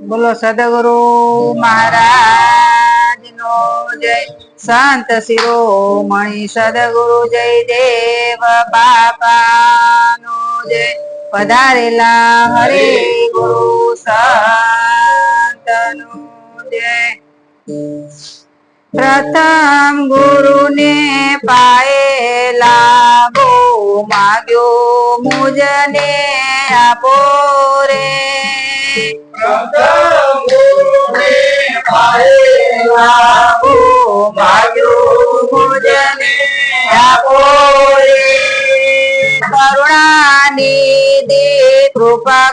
બોલો સદગુરુ મહારાજ નો જય. સંત શિરોમણી સદગુરુ જય દેવ બાપા નો જય. પધારેલા હરે ગુરુ સંત જય. પ્રથમ ગુરુને પાયેલા બો માગ્યો મુજને આપો રે.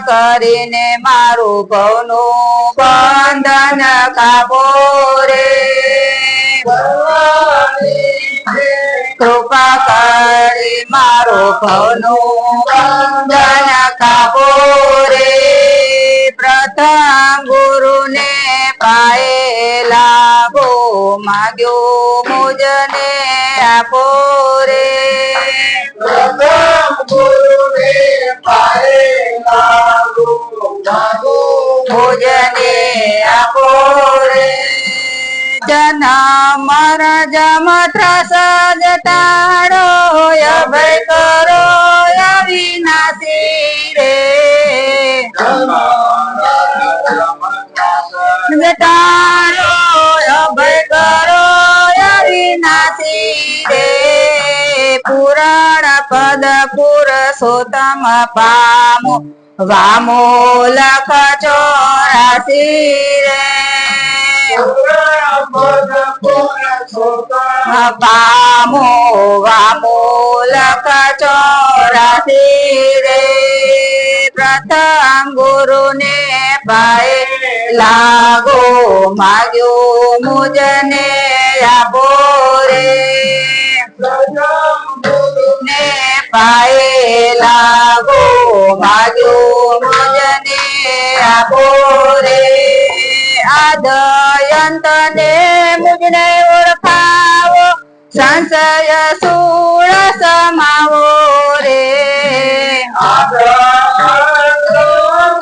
કરીને મારું ભવનું બંધન કાપો રે કૃપા કરી મારું ભવનું બંધન કાપો. માગ્યો મુજને આપો રે. ભોજને આપો રે. જન્મ જમ ત્રાસ જટાડો અભય કરો અવિનાશી રે. જટાડો પુરુષોત્તમ પામો વામો લખ ચોરાસી રે પામો વામો લખ ચોરાસી રે પ્રથમ ગુરુને પાય લાગો માગ્યો મુજને આપો રે લાગો માગ્યો મુજને આપો રે આદયંત ને મુજને ઓળખાવો સંશય સૂળ સમાવો રે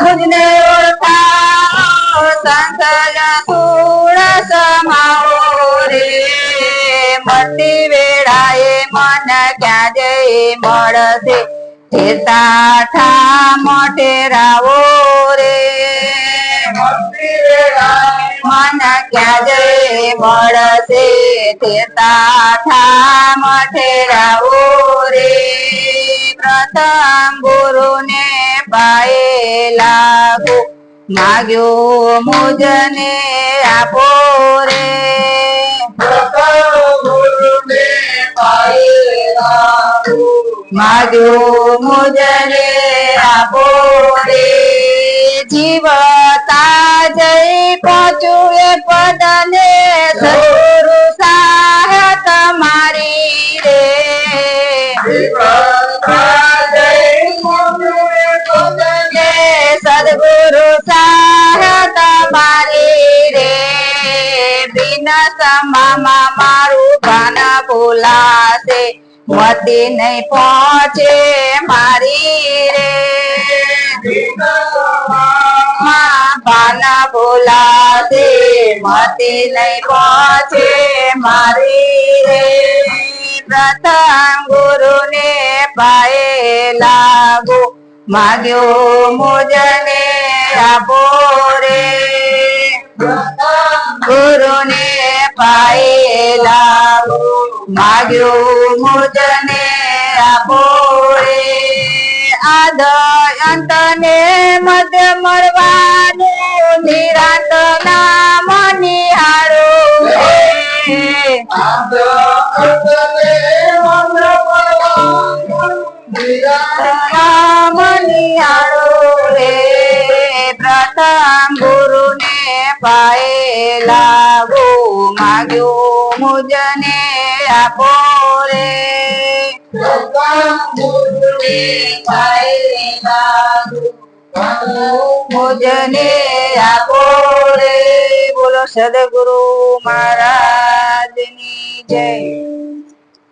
મુજને ઓળખાવો સંશય સૂળ સમાવો રે મટી વેળાએ મન ક્યાં જઈ મળશે ચેતા ઠા મોટે રાવો રે. મન ક્યાં જઈ મળશે તે તાઠા મોટે રાવો રે. પ્રથમ ગુરુને પાએ લાગો. માગ્યો મુજને આપો માગ્યો મુજને આપો રે જીવતા જઈ પહોંચું એ પદને સદગુરુ સાહ તમારી રે સદગુરુ સાહ તમારી રે બિન સમામાં મારું ગાન ભૂલાશે મતી નહીં પહોંચે મારી રે. માં ભાન દે મતી નહીં પહોંચે મારી રે. પ્રથમ ગુરુને પાયે લાગો, માગ્યો મુજને આપો રે. ગુરુને પાએ લાગો માગ્યો મુજને આપો રે આદ અંત ને મધ્ય મળવાનું નિરાંત નામ નિહાળો રે નામ નિહાળો રે પ્રથમ ગુરુને પાએ લાગો માગ્યો મુજને આપો રે મુજને આપો રે બોલો સદગુરુ મહારાજની જય